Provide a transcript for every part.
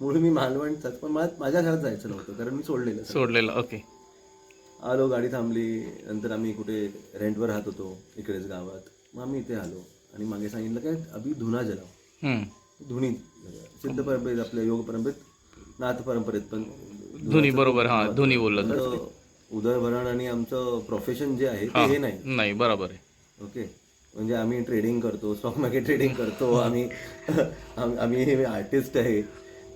मूळ मी मालवणचाच पण मला माझ्या घरात जायचं नव्हतं कारण मी सोडलेलं सगळं. सोडलेलं ओके. आलो गाडी थांबली नंतर आम्ही कुठे रेंटवर राहत होतो इकडेच गावात. मग आम्ही इथे आलो आणि मागे सांगितलं काय अभि धुना जलाव हम्म. धुनी सिद्ध परंपरेत आपल्या योग परंपरेत नाथ परंपरेत पण धुनी बरोबर हा धुनी बोललं उदरभरण आणि आमचं प्रोफेशन जे आहे ते हे नाही. नाही बरोबर आहे. ओके. म्हणजे आम्ही ट्रेडिंग करतो स्टॉक मार्केट ट्रेडिंग करतो आम्ही आम- आम्ही आर्टिस्ट आहे.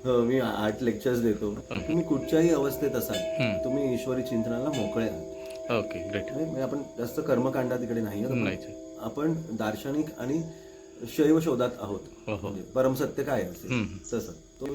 मी आर्ट लेक्चर्स देतो. तुम्ही कुठच्याही अवस्थेत असाल तुम्ही ईश्वरी चिंतनाला मोकळे आहात. ओके ग्रेट म्हणजे आपण जास्त कर्मकांडा तिकडे नाही आपण दार्शनिक आणि शैव शोधात आहोत. हो हो. म्हणजे परमसत्य काय असेल. तसं. तो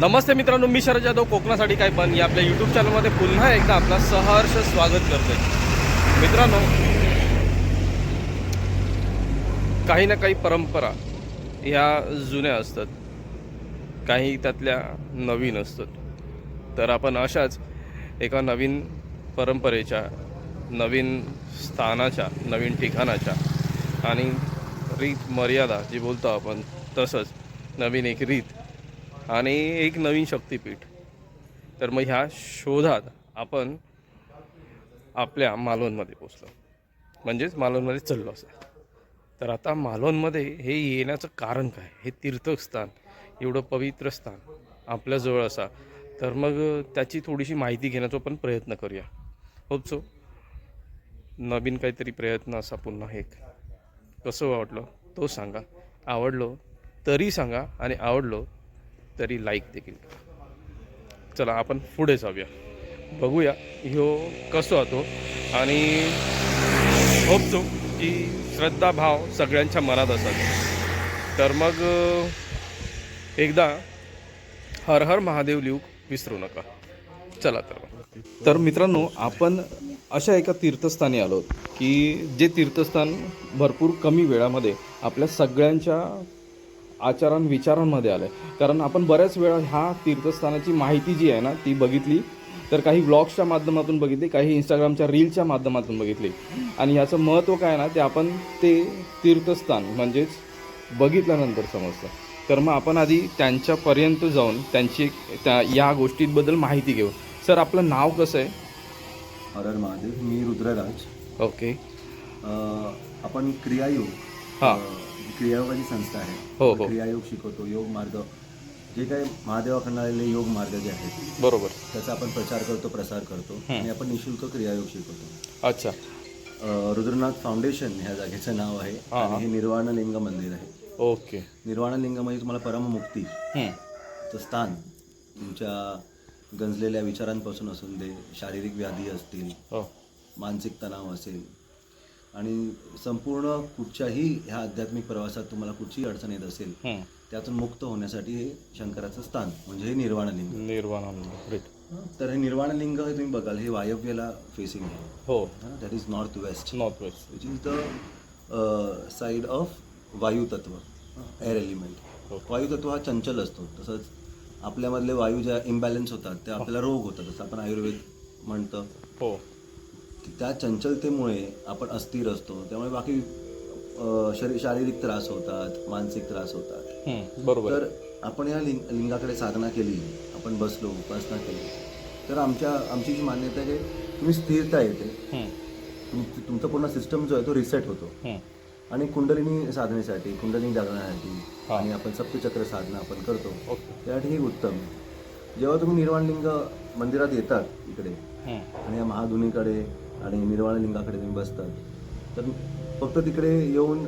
नमस्ते मित्रांनो मी शरद जाधव. कोकणासाठी काय पण या आपल्या यूट्यूब चॅनलमध्ये पुन्हा एकदा आपला सहर्ष स्वागत करते मित्रांनो काही ना काही परंपरा ह्या जुन्या असतात. काही त्यातल्या नवीन असतात. तर आपण अशाच एका नवीन परंपरेच्या नवीन स्थानाच्या नवीन ठिकाणाच्या आणि रीत मर्यादा जी बोलतो आपण तसंच नवीन एक रीत आणि एक नवीन शक्तीपीठ. तर मग ह्या शोधात आपण आपल्या मालवणमध्ये पोचलो म्हणजेच मालवणमध्ये चाललो असं. तर आता मालवणमध्ये हे येण्याचं कारण काय? हे तीर्थस्थान एवढं पवित्र स्थान आपल्याजवळ असा. तर मग त्याची थोडीशी माहिती घेण्याचा पण प्रयत्न करूया. होपचो नवीन काहीतरी प्रयत्न असा पुन्हा एक. कसं वाटलं? तो सांगा. आवडलो तरी सांगा आणि आवडलो तरी लाईक देखील चला आपण पुढे जाऊया. बघूया ह्यो कसो होतो. आणि होपतो की श्रद्धा भाव सगळ्यांच्या मनात असतात तर मग एकदा हर हर महादेव लिहू विसरू नका. चला तर तर मित्रांनो आपण अशा एका तीर्थस्थानी आलो की जे तीर्थस्थान भरपूर कमी वेळामध्ये आपल्या सगळ्यांच्या आचारां विचारांमध्ये आलं आहे कारण आपण बऱ्याच वेळा ह्या तीर्थस्थानाची माहिती जी आहे ना ती बघितली. तर काही व्लॉग्सच्या माध्यमातून बघितली काही इंस्टाग्रामच्या रीलच्या माध्यमातून बघितली. आणि ह्याचं महत्त्व काय ना ते आपण ते तीर्थस्थान म्हणजेच बघितल्यानंतर समजतं. तर मग आपण आधी त्यांच्यापर्यंत जाऊन त्यांची त्या या गोष्टींबद्दल माहिती घेऊ. सर आपलं नाव कसं आहे? हरर महादेव मी रुद्रराज. ओके. आपण क्रियायोग हा. क्रियायोगाची संस्था आहे. हो, हो. क्रियायोग शिकवतो योग मार्ग. जे काही महादेवाकडून आलेले योग मार्ग जे आहेत बरोबर. त्याचा आपण प्रचार करतो प्रसार करतो आणि आपण निशुल्क क्रियायोग शिकवतो. अच्छा. अं, रुद्रनाथ फाउंडेशन ह्या जागेचं नाव आहे. आणि हे निर्वाणलिंग मंदिर आहे. ओके. निर्वाणलिंग म्हणजे तुम्हाला परममुक्ती हम्म. चं स्थान तुमच्या गंजलेल्या विचारांपासून असून दे शारीरिक व्याधी असतील हो. मानसिक तणाव असेल आणि संपूर्ण कुठच्याही ह्या आध्यात्मिक प्रवासात तुम्हाला कुठचीही अडचण येत असेल. त्यातून मुक्त होण्यासाठी हे शंकराचं स्थान म्हणजे हे निर्वाणलिंग. ग्रेट तर हे निर्वाणलिंग हे तुम्ही बघाल हे वायव्यला फेसिंग आहे. हो. That is north west north west which is the side of वायुतत्व air element हो. वायुतत्व हा चंचल असतो. तसंच आपल्यामधले वायू ज्या इम्बॅलन्स होतात ते आपल्याला रोग होतात जसं आपण आयुर्वेद म्हणतं. हो. त्या चंचलतेमुळे आपण अस्थिर असतो. त्यामुळे बाकी शरी शारीरिक त्रास होतात मानसिक त्रास होतात. बरोबर. तर आपण या लिंग लिंगाकडे साधना केली आपण बसलो उपासना केली तर आमच्या आमची जी मान्यता आहे की तुम्ही स्थिरता येते. तुमचा पूर्ण सिस्टम जो आहे तो रिसेट होतो. आणि कुंडलिनी साधनेसाठी कुंडलिनी जागरणासाठी हा. आणि आपण सप्तचक्र साधना आपण करतो. त्यासाठी हे उत्तम. जेव्हा तुम्ही निर्वाणलिंग मंदिरात येतात इकडे आणि या महाधुनीकडे आणि निर्वाळ लिंगाकडे तुम्ही बसतात. तर फक्त तिकडे येऊन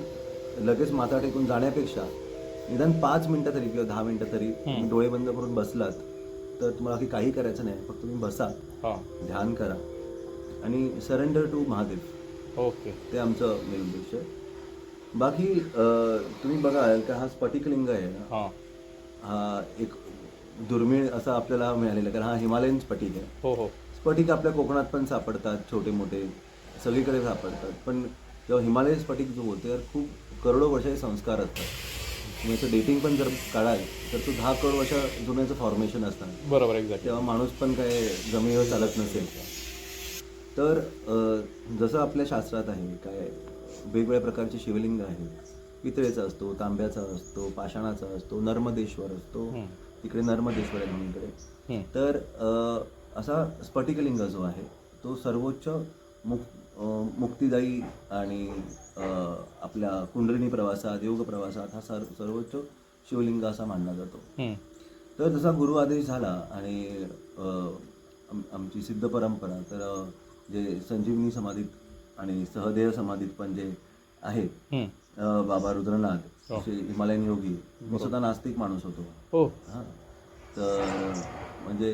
लगेच माथा टेकून जाण्यापेक्षा निदान पाच मिनटं तरी किंवा दहा मिनटं तरी डोळे बंद करून बसलात तर तुम्हाला की काही करायचं नाही फक्त तुम्ही बसा. ध्यान करा. आणि सरेंडर टू महादेव. ओके. ते आमचं मेन उद्देश आहे. बाकी तुम्ही बघाल का हा स्फटिकलिंग आहे ना हां. एक दुर्मिळ असा आपल्याला मिळालेला कारण हा हिमालयन स्फटिक आहे. हो हो. स्फटिक आपल्या कोकणात पण सापडतात छोटे मोठे सगळीकडे सापडतात. पण जेव्हा हिमालयन स्फटिक जो होते तर खूप करोडो वर्षाचे संस्कार असतात. तुम्ही याचं डेटिंग पण जर काढाल तर तो दहा करोड वर्षा जुन्याचं फॉर्मेशन असतात बरोबर तेव्हा माणूस पण काय जमिनीवर चालत नसेल. तर जसं आपल्या शास्त्रात आहे काय वेगवेगळ्या प्रकारचे शिवलिंग आहेत. पितळेचा असतो तांब्याचा असतो पाषाणाचा असतो नर्मदेश्वर असतो. तिकडे नर्मदेश्वर आहे म्हणून इकडे तर असा स्फटिकलिंग जो आहे तो सर्वोच्च मुक मुक्तिदायी आणि आपल्या कुंडलिनी प्रवासात योग प्रवासात हा सर्व सर्वोच्च शिवलिंग असा मानला जातो. तर जसा गुरु आदेश झाला आणि आमची सिद्ध परंपरा तर जे संजीवनी समाधीत आणि सहदेव समाधीत पण जे आहेत बाबा रुद्रनाथ असे हिमालयन योगी मी स्वतः नास्तिक माणूस होतो. हो. हां. तर म्हणजे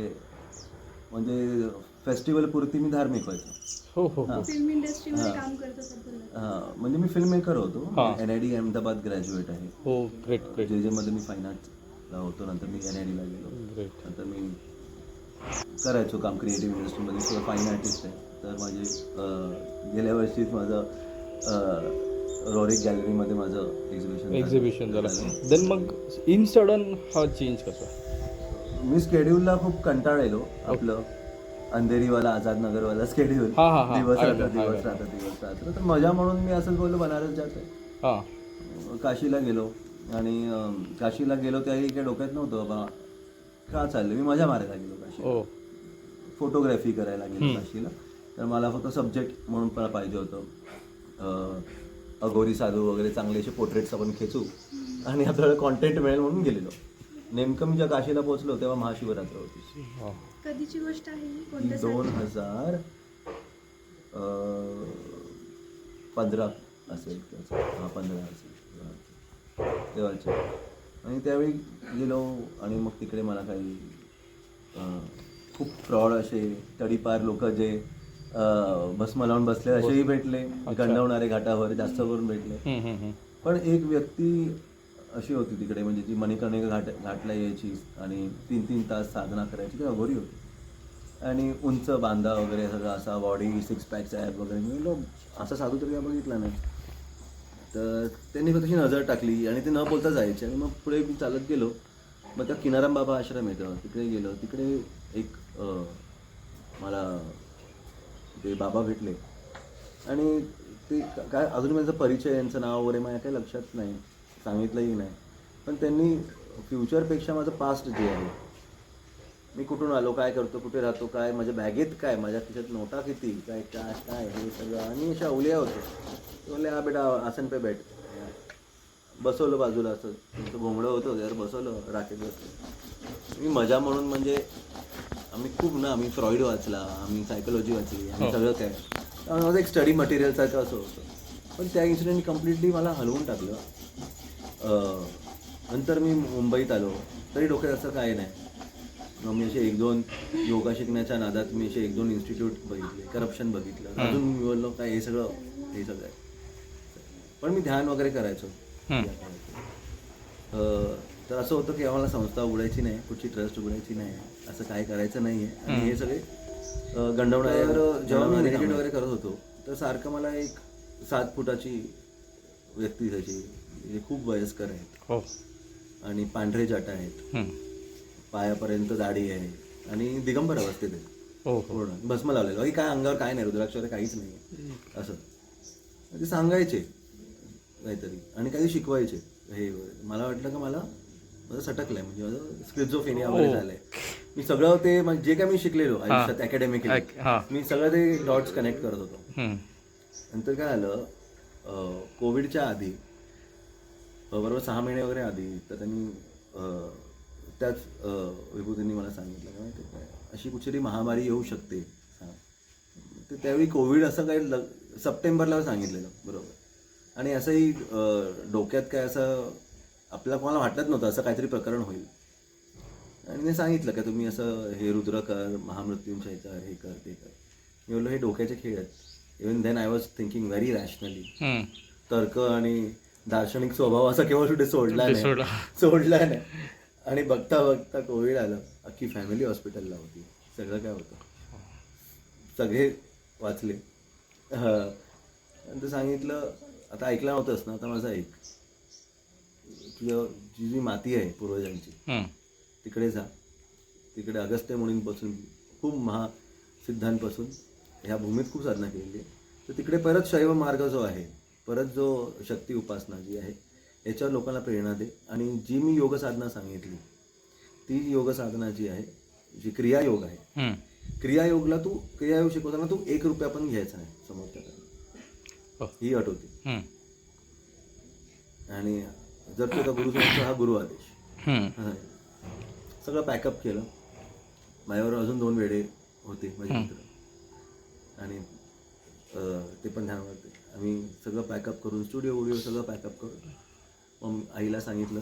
म्हणजे फेस्टिवल पुरती मी धार्मिक व्हायचो हो हो फिल्म इंडस्ट्रीमध्ये काम करत असत बोलला हां. म्हणजे मी फिल्म मेकर होतो. N I D Ahmedabad graduate आहे. हो ग्रेट ग्रेट जे जे मध्ये मी फाईन आर्ट्सला होतो नंतर मी एन आय डीला गेलो. ग्रेट नंतर मी करायचो काम क्रिएटिव्ह इंडस्ट्रीमध्ये किंवा फाईन आर्टिस्ट आहे. तर माझे अं, गेल्या वर्षीच माझं रॉरिक गॅलरीमध्ये माझं एक्झिबिशन एक्झिबिशन झालं. देन मग इन सडन हा चेंज कसा? मी स्केड्यूलला खूप कंटाळलेलो आपलं. अंधेरीवाला आझाद नगरवाला स्केड्यूल हा, हा, हा. दिवस आहे, दिवस राहता दिवस राहता तर मजा म्हणून मी असं बोललो बनारस जात हां. काशीला गेलो. आणि अं, काशीला गेलो त्याही काही डोक्यात नव्हतं बाबा का चाललं मी मजा मारायला गेलो काशी हो. फोटोग्राफी करायला गेलो काशीला. तर मला फक्त सब्जेक्ट म्हणून मला पाहिजे होतं. अं, अघोरी साधू वगैरे चांगले असे पोर्ट्रेट्स आपण खेचू. आणि आपल्याला कॉन्टेंट मिळेल म्हणून गेलेलो. नेमकं मी ज्या काशीला पोहोचलो तेव्हा महाशिवरात्र होती हां कधीची गोष्ट आहे ही? दोन हजार अं, पंधरा असेल. हा पंधरा असेल हा. तेव्हाचे आणि त्यावेळी गेलो आणि मग तिकडे मला काही अं, खूप फ्रॉड असे तडीपार लोक जे भस्म लावून बसले असेही भेटले गंडवणारे घाटावर जास्त करून भेटले. पण एक व्यक्ती अशी होती तिकडे. म्हणजे जी मणिकर्णिका घाट घाटला यायची आणि तीन तीन तास साधना करायची ती अघोरी होती. आणि उंच बांधा वगैरे सगळं असा बॉडी सिक्स पॅक्स ॲप वगैरे. मी लोक असा साधू तरी काय बघितला नाही. तर त्यांनी फक्त नजर टाकली आणि ते न बोलता जायचे. आणि मग पुढे मी चालत गेलो. मग त्या किनाराम बाबा आश्रम येतं तिकडे गेलो. तिकडे एक मला ते बाबा भेटले. आणि ते काय अजून माझा परिचय यांचं नाव वगैरे माझ्या काही लक्षात नाही. सांगितलंही नाही. पण त्यांनी फ्युचरपेक्षा माझं पास्ट जे आहे मी कुठून आलो काय करतो कुठे राहतो काय माझ्या बॅगेत काय माझ्या तिच्यात नोटा किती काय कॅश काय हे सगळं. आणि अशा उल्या होते म्हणले हा बेटा आसन पे बैठ. बसवलं बाजूला असं. तुमचं घोंगडं होतं त्यावर बसवलं राखेत बसलं. मी मजा म्हणून म्हणजे आम्ही खूप ना आम्ही फ्रॉइड वाचला आम्ही सायकोलॉजी वाचली आम्ही सगळं काय. त्यामुळे माझं एक स्टडी मटेरियलसारखं असं होतं. पण त्या इन्सिडेंट कम्प्लिटली मला हलवून टाकलं. नंतर मी मुंबईत आलो. तरी डोक्यात असं काय नाही. मग मी असे एक दोन योगा शिकण्याच्या नादात मी असे एक दोन इन्स्टिट्यूट बघितले करप्शन बघितलं. अजून मी बोललो काय हे सगळं हे सगळं आहे. पण मी ध्यान वगैरे करायचो. अं, तर असं होतं की आम्हाला संस्था उघडायची नाही कुठची ट्रस्ट उघडायची नाही असं काय करायचं नाही आहे आणि हे सगळे अं, गंडवणारे जेव्हा मी मेडिटेट वगैरे करत होतो तर सारखं मला एक सात फुटाची व्यक्ती त्याची जे खूप वयस्कर आहेत. हो. आणि पांढरे जट आहेत. पायापर्यंत जाडी आहे. आणि दिगंबर अवस्थेत आहे हो हो. पूर्ण. भस्म लावलेलं. बाकी काय अंगावर काय नाही. रुद्राक्ष वगैरे काहीच नाही असं. ते सांगायचे. काहीतरी. आणि काही शिकवायचे. हे वगैरे. मला वाटलं का मला माझं सटकलंय. म्हणजे माझं स्क्रिझोफेनिया वगैरे झालंय. मी सगळं ते म्हणजे जे काय मी शिकलेलो आयुष्यात अकॅडमिक हा. मी सगळं ते डॉट्स कनेक्ट करत होतो. हम्म. नंतर काय झालं अं, कोविडच्या आधी बरोबर सहा महिने वगैरे आधी. तर त्यांनी त्याच विभूतींनी मला सांगितलं का माहिती काय अशी कुठली महामारी येऊ शकते. तर त्यावेळी कोविड असं काही लग सप्टेंबरला सांगितलेलं बरोबर. आणि असंही डोक्यात काय असं आपल्याला कोणाला वाटत नव्हतं असं काहीतरी प्रकरण होईल. आणि मी सांगितलं का तुम्ही असं हे रुद्र कर महामृत्यूंच्या ह्याच्यावर हे कर ते कर. मी बोललो हे डोक्याचे खेळ आहेत. Even then I was thinking very rationally. तर्क आणि दार्शनिक स्वभाव असा केव्हा कुठे सोडला नाही. सोडला. नाही. आणि बघता बघता कोविड आलं अख्खी फॅमिली हॉस्पिटलला होती. सगळं काय होतं? सगळे वाचले. हा. ते सांगितलं आता ऐकलं नव्हतंच ना आता माझं ऐक. तुझ्या जी जी माती आहे पूर्वजांची. तिकडे जा. तिकडे अगस्त्य मुनींपासून खूप महासिद्धांपासून ह्या भूमीत खूप साधना केलेली आहे. तर तिकडे परत शैव मार्ग जो आहे परत जो शक्ती उपासना जी आहे याच्यावर लोकांना प्रेरणा दे आणि जी मी योग साधना सांगितली ती योग साधना जी आहे जी क्रियायोग आहे. क्रियायोगला तू क्रियायोग शिकवताना तू एक रुपया पण घ्यायचा नाही समोरच्या हो. ही अट होती. आणि जर तुझा गुरु सांगतो हा गुरु आदेश. सगळं पॅकअप केलं माझ्यावर अजून दोन वेडे होते माझे मित्र आणि ते पण ध्यान वाटते आम्ही सगळं पॅकअप करून स्टुडिओ वुडिओ सगळं पॅकअप करून मग आईला सांगितलं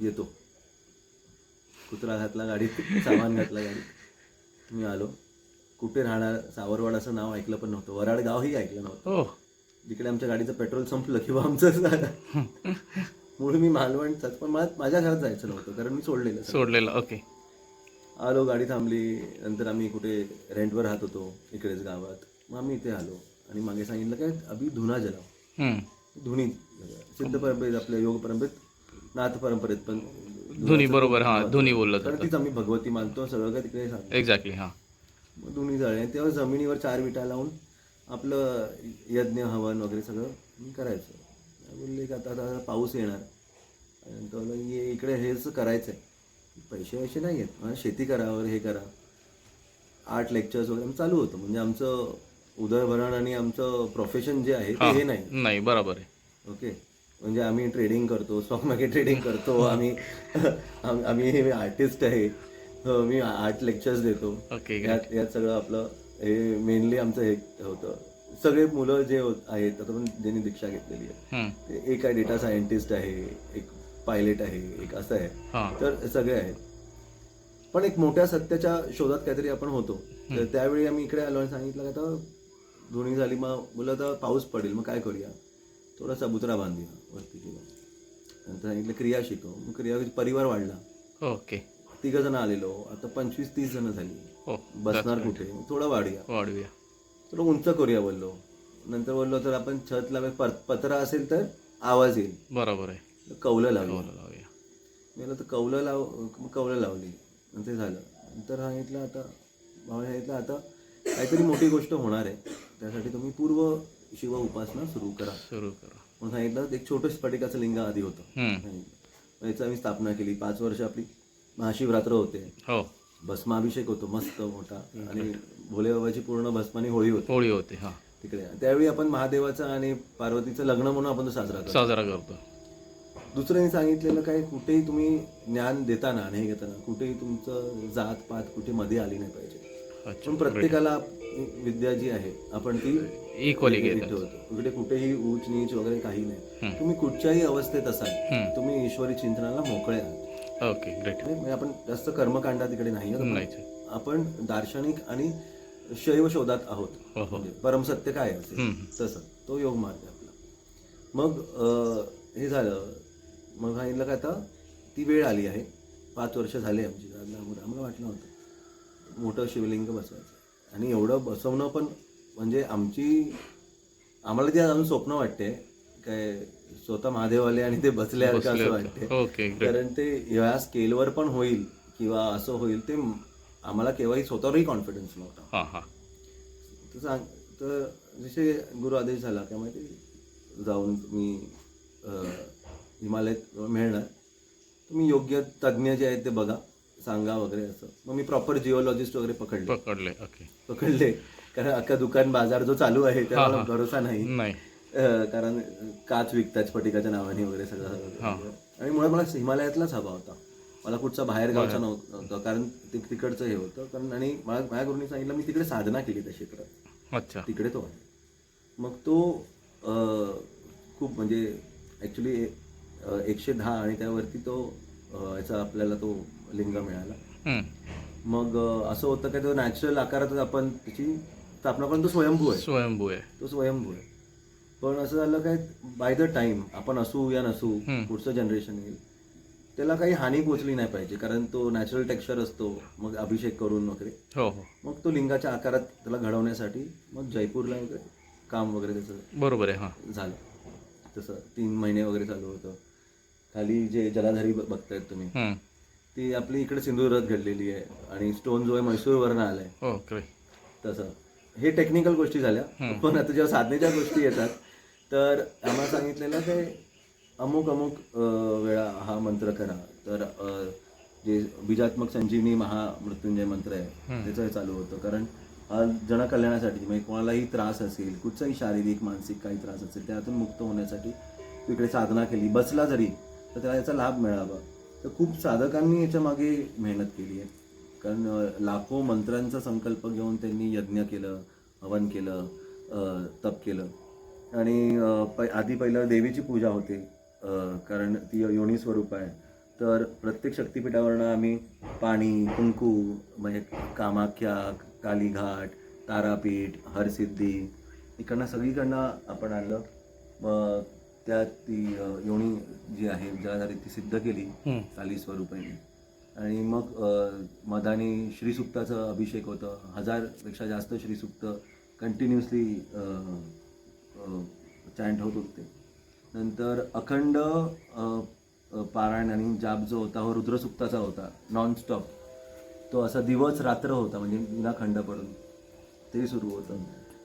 येतो. कुत्रा घातला गाडीत सामान घातला गाडीत. मी आलो. कुठे राहणार? सावरवाड असं नाव ऐकलं पण नव्हतं. वराड गावही ऐकलं नव्हतं. हो. जिकडे आमच्या गाडीचं पेट्रोल संपलं किंवा आमचं झालं. मूळ मी मालवणचाच पण मला माझ्या घरात जायचं नव्हतं कारण मी सोडलेलं. सोडलेलं ओके आलो गाडी थांबली. नंतर आम्ही कुठे रेंटवर राहत होतो इकडेच गावात. मग आम्ही इथे आलो. आणि मागे सांगितलं काय? अभि धुना हम्म. धुनी सिद्ध परंपरेत आपल्या योग परंपरेत नाथ परंपरेत पण धुनी बरोबर हा धुनी बोललं कारण तीच आम्ही भगवती मानतो सगळं काय तिकडे सांगतो. एक्झॅक्टली हा. मग दोन्ही जाळे आणि तेव्हा जमिनीवर चार विटा लावून आपलं यज्ञ हवन वगैरे सगळं मी करायचं बोलले की आता आता पाऊस येणार. आणि इकडे हेच करायचं आहे पैसे वैसे नाही आहेत. शेती करावर हे करा. आर्ट लेक्चर्स वगैरे चालू होतं. म्हणजे आमचं उदरभरण आणि आमचं प्रोफेशन जे आहे ते हे. नाही. नाही बरोबर आहे. ओके म्हणजे आम्ही ट्रेडिंग करतो स्टॉक मार्केट ट्रेडिंग करतो आम्ही आम- आम्ही आर्टिस्ट आहे. हो, मी आर्ट लेक्चर्स देतो. ओके यात यात सगळं आपलं हे मेनली आमचं हे होतं. सगळे मुलं जे होत आहेत आता पण ज्यांनी दीक्षा घेतलेली आहे एक आहे डेटा सायंटिस्ट आहे एक पायलट आहे एक असं आहे. तर सगळे आहेत. पण एक मोठ्या सत्याच्या शोधात काहीतरी आपण होतो. तर त्यावेळी आम्ही इकडे आलो आणि सांगितलं का आता दोन्ही झाली मग बोललं आता पाऊस पडेल मग काय करूया? थोडा चबुतरा बांधूया वरती किंवा नंतर सांगितलं क्रिया शिकव. मग क्रिया परिवार वाढला. ओके. तिघ जण आलेलो. आता पंचवीस तीस जण झाली. हो बसणार कुठे? थोडं वाढूया. वाढूया. थोडं उंच करूया बोललो. नंतर बोललो तर आपण छत लावे पत्रा असेल तर आवाज येईल. बरोबर आहे. कौलं लावलं बोला लावूया. मी म्हणलं तर कौलं लाव मग कौलं लावली. ते झालं. नंतर सांगितलं आता भावाने सांगितलं आता काहीतरी मोठी गोष्ट होणार आहे. त्यासाठी तुम्ही पूर्व शिव उपासना सुरू करा. सुरू करा. मग सांगितलं एक छोटं स्फटिकाचं लिंग आधी होतं. याचं आम्ही स्थापना केली. पाच वर्ष आपली महाशिवरात्र होते. हो. भस्माभिषेक होतो मस्त मोठा. आणि भोलेबाबाची पूर्ण भस्मानी होळी होती. होळी होते हा. तिकडे. त्यावेळी आपण महादेवाचं आणि पार्वतीचं लग्न म्हणून आपण तो साजरा करतो. साजरा करतो. दुसऱ्याने सांगितलेलं काय कुठेही तुम्ही ज्ञान देताना आणि हे घेताना कुठेही तुमचं जात पात कुठे मध्ये आली नाही पाहिजे. पण प्रत्येकाला विद्या जी आहे आपण ती इक्वली ठेवतो इकडे कुठेही ऊच नीच वगैरे काही नाही. तुम्ही कुठच्याही अवस्थेत असाल तुम्ही ईश्वरी चिंतनाला मोकळे आहात. ओके ग्रेट म्हणजे आपण जास्त कर्मकांडा तिकडे नाही आपण दार्शनिक आणि शैव शोधात आहोत. हो हो. म्हणजे परमसत्य काय असेल तसं. तो योग मार्ग आपला. मग हे झालं. मग सांगितलं का आता ती वेळ आली आहे. पाच वर्ष झाले आमची आम्हाला वाटलं होतं. मोठं शिवलिंग बसवायचं. आणि एवढं बसवणं पण म्हणजे आमची आम्हाला ती अजून स्वप्न वाटते. काय स्वतः महादेव आले आणि ते बसले असं वाटते. कारण ते या स्केलवर पण होईल किंवा असं होईल ते आम्हाला केव्हाही स्वतःवरही कॉन्फिडन्स नव्हता. हा हा. तर सांग तर जसे गुरु आदेश झाला का माहिती जाऊन तुम्ही हिमालयात मिळणार. तुम्ही योग्य तज्ज्ञ जे आहेत ते बघा. सांगा वगैरे असं. मग मी प्रॉपर जिओलॉजिस्ट वगैरे पकडले. पकडले ओके पकडले. कारण अख्खा दुकान बाजार जो चालू आहे त्याला भरोसा नाही. कारण काच विकतात स्फटिकाच्या नावाने वगैरे सगळं. आणि मुळात मला हिमालयातलाच हवा होता. मला कुठचा बाहेर गावचा नव्हतं कारण तिकडचं हे होतं. कारण आणि मला माझ्या गुरुनी सांगितलं मी तिकडे साधना केली त्या क्षेत्रात. अच्छा. तिकडे तो आहे. मग तो खूप म्हणजे ॲक्च्युली एकशे दहा आणि त्यावरती तो याचा आपल्याला तो लिंग मिळाला. मग असं होतं की तो नॅचरल आकारातच आपण त्याची स्थापना पण तो स्वयंभू आहे. स्वयंभू आहे. तो स्वयंभू आहे. पण असं झालं काय बाय द टाइम आपण असू या नसू. पुढचं जनरेशन येईल त्याला काही हानी पोचली नाही पाहिजे कारण तो नॅचरल टेक्स्चर असतो मग अभिषेक करून वगैरे. हो हो. मग तो लिंगाच्या आकारात त्याला घडवण्यासाठी मग जयपूरला वगैरे काम वगैरे त्याचं बरोबर आहे हां. झालं. तसं तीन महिने वगैरे चालू होतं. खाली जे जलाधारी बघतायत तुम्ही. ती आपली इकडे सिंधुदुर्गात घडलेली आहे आणि स्टोन जो आहे म्हैसूरवरनं आलाय. हो तसं. हे टेक्निकल गोष्टी झाल्या पण आता जेव्हा साधनेच्या गोष्टी येतात तर आम्हाला सांगितलेलं ते अमुक अमुक अं, वेळा हा मंत्र करा. तर अं, जे बीजात्मक संजीवनी महामृत्युंजय मंत्र आहे त्याचं हे चालू होतं. कारण हा जनकल्याणासाठी म्हणजे कोणालाही त्रास असेल कुठचाही शारीरिक मानसिक काही त्रास असेल त्यातून मुक्त होण्यासाठी तू इकडे साधना केली. बसला जरी तर त्याला याचा लाभ मिळावा. तर खूप साधकांनी याच्या मागे मेहनत केली आहे. कारण लाखो मंत्रांचा संकल्प घेऊन त्यांनी यज्ञ केलं हवन केलं तप केलं. आणि पै- आधी पहिलं देवीची पूजा होते कारण ती योनी स्वरूप आहे. तर प्रत्येक शक्तिपीठावरनं आम्ही पाणी कुंकू म्हणजे कामाख्या कालीघाट तारापीठ हरसिद्धी इकडनं सगळीकडनं आपण आणलं. मग त्यात ती योनी जी आहे जलाधारी ती सिद्ध केली काली स्वरूपाने. आणि मग अ, मधानी श्रीसुक्ताचं अभिषेक होतं. हजारपेक्षा जास्त श्रीसुक्त कंटिन्युअसली चॅन्ट होत होते. नंतर अखंड पारायण आणि जाप जो होता हो रुद्रसुक्ताचा होता नॉनस्टॉप तो असा दिवस रात्र होता म्हणजे विना खंड पडून. ते सुरू होतं.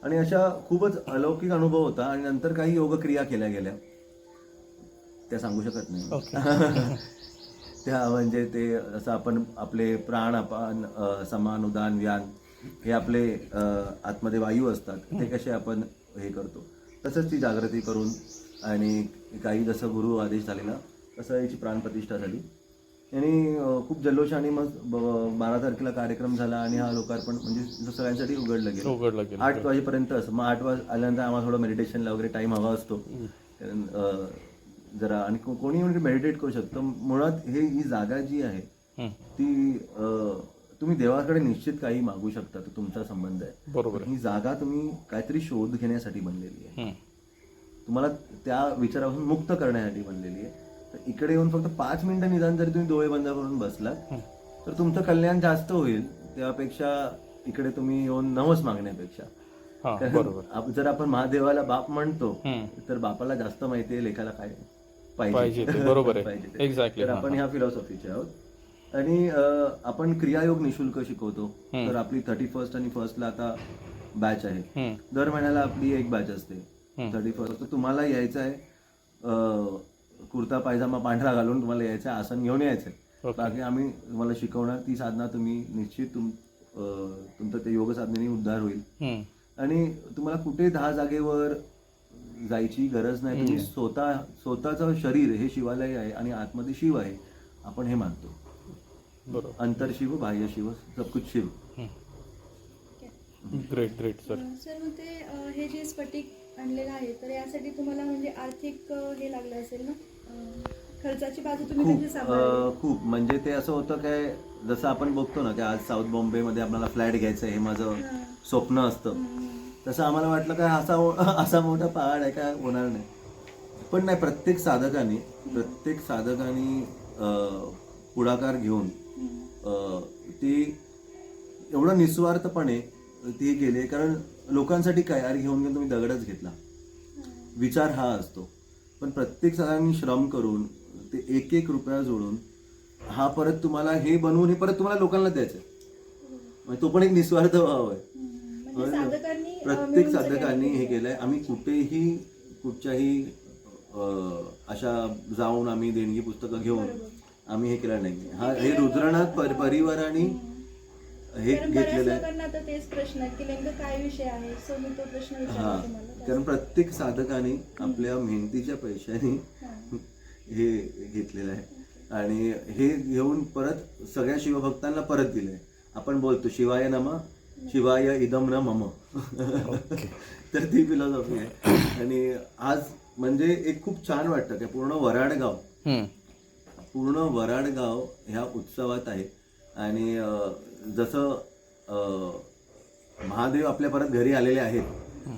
आणि अशा खूपच अलौकिक अनुभव होता. आणि नंतर काही योगक्रिया केल्या गेल्या. त्या सांगू शकत नाही. त्या म्हणजे ते असं आपण आपले प्राण अपान समान उदान व्यान हे आपले आतमध्ये वायू असतात ते कसे आपण हे करतो. तसंच ती जागृती करून आणि काही जसं गुरु आदेश झालेला तसं याची प्राणप्रतिष्ठा झाली. आणि खूप जल्लोषाने मग बारा तारखेला कार्यक्रम झाला आणि हा लोकार्पण म्हणजे सगळ्यांसाठी उघडलं गेलं. उघडलं गेलं आठ वाजेपर्यंत असं मग आठ वाज आल्यानंतर आम्हाला थोडं मेडिटेशनला वगैरे टाइम हवा असतो. जरा आणि कोणी म्हणजे मेडिटेट करू शकतं. मुळात हे ही जागा जी आहे. ती तुम्ही देवाकडे निश्चित काही मागू शकता तो तुमचा संबंध आहे. बरोबर ही जागा तुम्ही काहीतरी शोध घेण्यासाठी बनलेली आहे. तुम्हाला त्या विचारापासून मुक्त करण्यासाठी बनलेली आहे. तर इकडे येऊन फक्त पाच मिनिटं निदान जरी तुम्ही डोळे बंद करून बसलात तर तुमचं कल्याण जास्त होईल. त्यापेक्षा इकडे तुम्ही येऊन नवस मागण्यापेक्षा. जर आपण महादेवाला बाप म्हणतो. तर बापाला जास्त माहिती आहे लेखाला काय. पाहिजे. ते, बरोबर आहे. तर हा, आपण ह्या फिलॉसॉफीचे आहोत. आणि आपण क्रियायोग निशुल्क शिकवतो. तर आपली थर्टी फर्स्ट आणि फर्स्टला आता बॅच आहे. दर महिन्याला आपली एक बॅच असते. थर्टी फर्स्ट तर तुम्हाला यायचं आहे कुर्ता पायजामा पांढरा घालून तुम्हाला यायचं आहे आसन घेऊन यायचं आहे. बाकी आम्ही तुम्हाला शिकवणार ती साधना तुम्ही निश्चित तुम तुमचं ते योग साधनेने उद्धार होईल. आणि तुम्हाला कुठे दहा जागेवर जायची गरज नाही. तुम्ही स्वतः स्वतःचं शरीर हे शिवालय आहे आणि आतमध्ये शिव आहे. आपण हे मानतो. बरोबर. अंतर शिव बाह्य शिव. सब कुछ Shiv great great sir sir मग ते हे जे स्फटिक आणलेलं आहे तर यासाठी तुम्हाला म्हणजे आर्थिक हे लागलं असेल ना? खर्चाची बाजू तुम्ही खूप म्हणजे ते असं होतं काय जसं आपण बघतो ना की आज साऊथ बॉम्बेमध्ये आपल्याला फ्लॅट घ्यायचं आहे हे माझं स्वप्न असतं. तसं आम्हाला वाटलं काय असा असा मोठा पहाड आहे काय होणार नाही. पण नाही प्रत्येक साधकाने प्रत्येक साधकाने पुढाकार घेऊन ती एवढं निस्वार्थपणे ती गेले कारण लोकांसाठी काय अरे घेऊन घेऊन तुम्ही दगडच घेतला. विचार हा असतो. पण प्रत्येक साधारण श्रम करून ते एक एक रुपया जोडून हा परत तुम्हाला हे बनवून हे परत तुम्हाला लोकांना द्यायचं म्हणजे तो पण एक निस्वार्थ भाव आहे. प्रत्येक साधकांनी हे केलं. केलंय. आम्ही कुठेही कुठच्याही अशा जाऊन आम्ही देणगी पुस्तकं घेऊन आम्ही हे केलं नाही. हा हे रुद्रनाथ पर- परिवाराने हे घेतलेलं आहे. तेच प्रश्न आहेत की नेमकं काय विषय आहे? सो मी तो प्रश्न हा कारण प्रत्येक साधकाने आपल्या मेहनतीच्या पैशाने हा. हे घेतलेलं आहे. आणि हे घेऊन परत सगळ्या शिवभक्तांना परत दिलंय. आपण बोलतो शिवाय नमा शिवाय इदम न मम तर ती फिलॉसॉफी आहे. आणि आज म्हणजे एक खूप छान वाटतं की पूर्ण वराडगाव. पूर्ण वराडगाव ह्या उत्सवात आहे. आणि जसं महादेव आपल्या परत घरी आलेले आहेत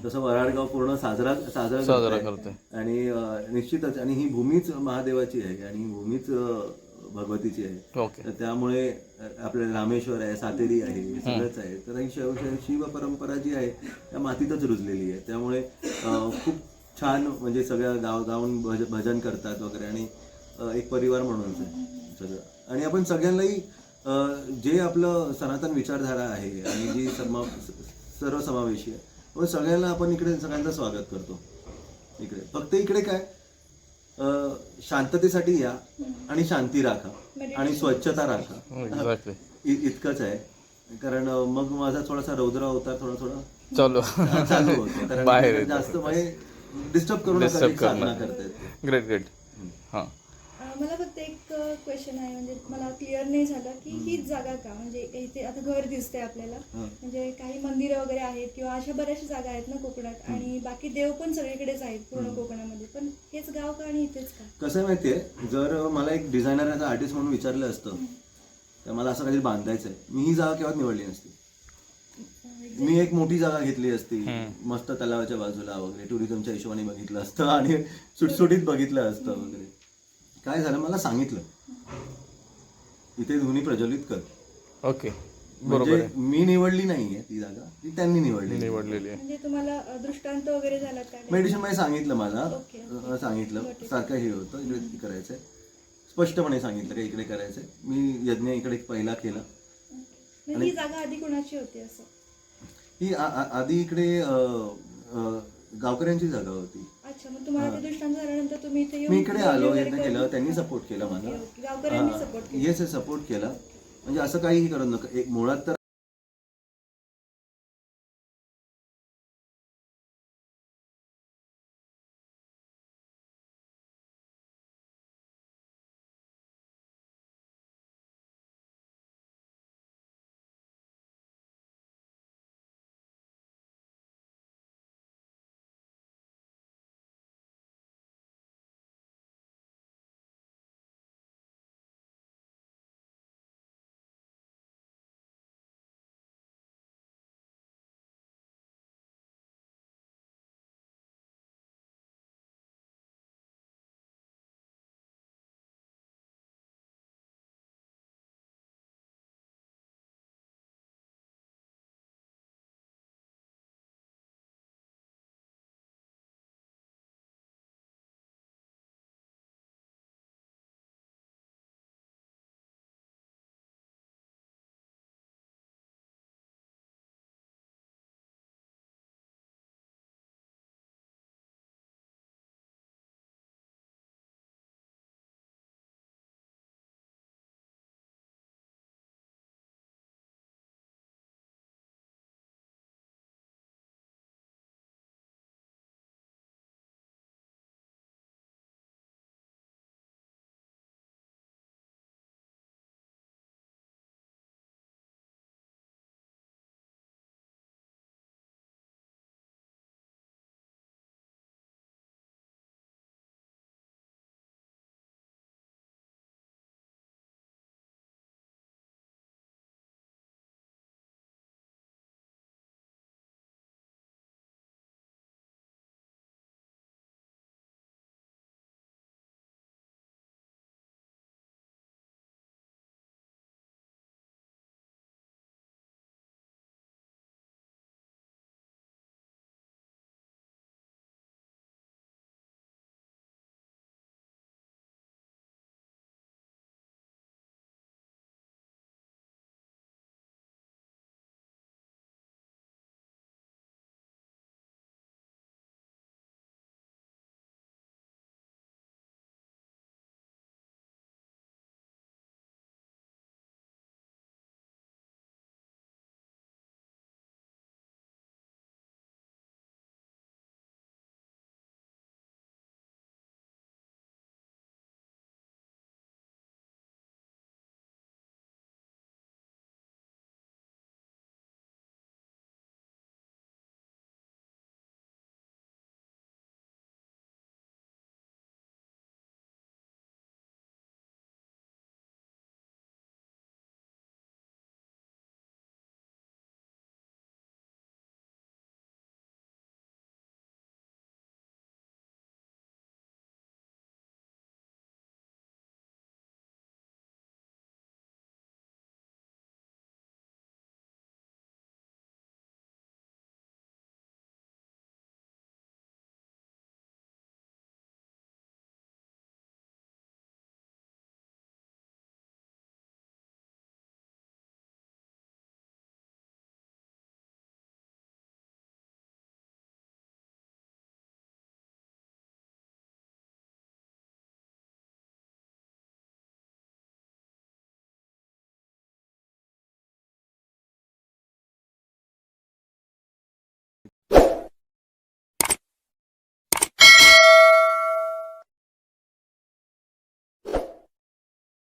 तसं वराडगाव पूर्ण साजरा साजरा. करतंय. आणि निश्चितच आणि ही भूमीच महादेवाची आहे. आणि ही भूमीच भगवतीची आहे. तर त्यामुळे आपलं रामेश्वर आहे सातेरी आहे सगळंच आहे. तर ही शिव शिव- परंपरा जी आहे त्या मातीतच रुजलेली आहे. त्यामुळे खूप छान म्हणजे सगळ्या गाव गाऊन भज भजन करतात वगैरे आणि एक परिवार म्हणूनच आहे सगळं. आणि आपण सगळ्यांनाही जे आपलं सनातन विचारधारा आहे आणि जी समा सर्वसमावेशी आहे मग सगळ्यांना आपण इकडे सगळ्यांचं स्वागत करतो. इकडे. फक्त इकडे काय? शांततेसाठी या आणि शांती राखा आणि स्वच्छता राखा. एक्झॅक्टली इ- इतकंच आहे. कारण मग माझा थोडासा रौद्र होता थोडा थोडा चालू. चालू होतो. जास्त म्हणजे डिस्टर्ब करू नका Disturb जी साधना करणार. करतायत ग्रेट ग्रेट हां. मला फक्त एक क्वेश्चन आहे म्हणजे मला क्लिअर नाही झालं की हीच जागा का? म्हणजे इथे आता घर दिसतंय आपल्याला. म्हणजे काही मंदिरं वगैरे आहेत किंवा अशा बऱ्याचशा जागा आहेत ना कोकणात. आणि बाकी देव पण सगळीकडेच आहेत पूर्ण कोकणामध्ये. पण हेच गाव का आणि इथेच का? कसं आहे माहितीये जर मला एक डिझायनर आर्टिस्ट म्हणून विचारलं असतं तर मला असं काहीतरी बांधायचं आहे मी ही जागा केव्हाच निवडली नसती. मी एक मोठी जागा घेतली असती. मस्त तलावाच्या बाजूला वगैरे टुरिझमच्या हिशोबाने बघितलं असतं आणि सुटसुटीत बघितलं असतं वगैरे. काय झालं? मला सांगितलं. इथे धुनी प्रज्वलित कर. ओके. बरोबर म्हणजे आहे. मी निवडली नाहीये ती जागा ती त्यांनी निवडली निवडलेली आहे. म्हणजे तुम्हाला अं, दृष्टांत वगैरे झाला का? मेडिसिनमध्ये सांगितलं मला सांगितलं. सारखं हे होतं इकडे करायचंय. स्पष्टपणे सांगितलं की इकडे करायचंय. मी यज्ञ इकडे पहिला केला. म्हणजे ही जागा आधी कोणाची होती असं? ही आ- आ- आधी इकडे अं, अं, गावकऱ्यांची जागा होती. अच्छा मग तुम्हाला ते दृष्टांत झाल्यानंतर तुम्ही इथे मी इकडे आलो यज्ञ केलं त्यांनी सपोर्ट केला मला. गावकऱ्यांनी येस सपोर्ट केला. म्हणजे असं काहीही करू नका. एक मुळात तर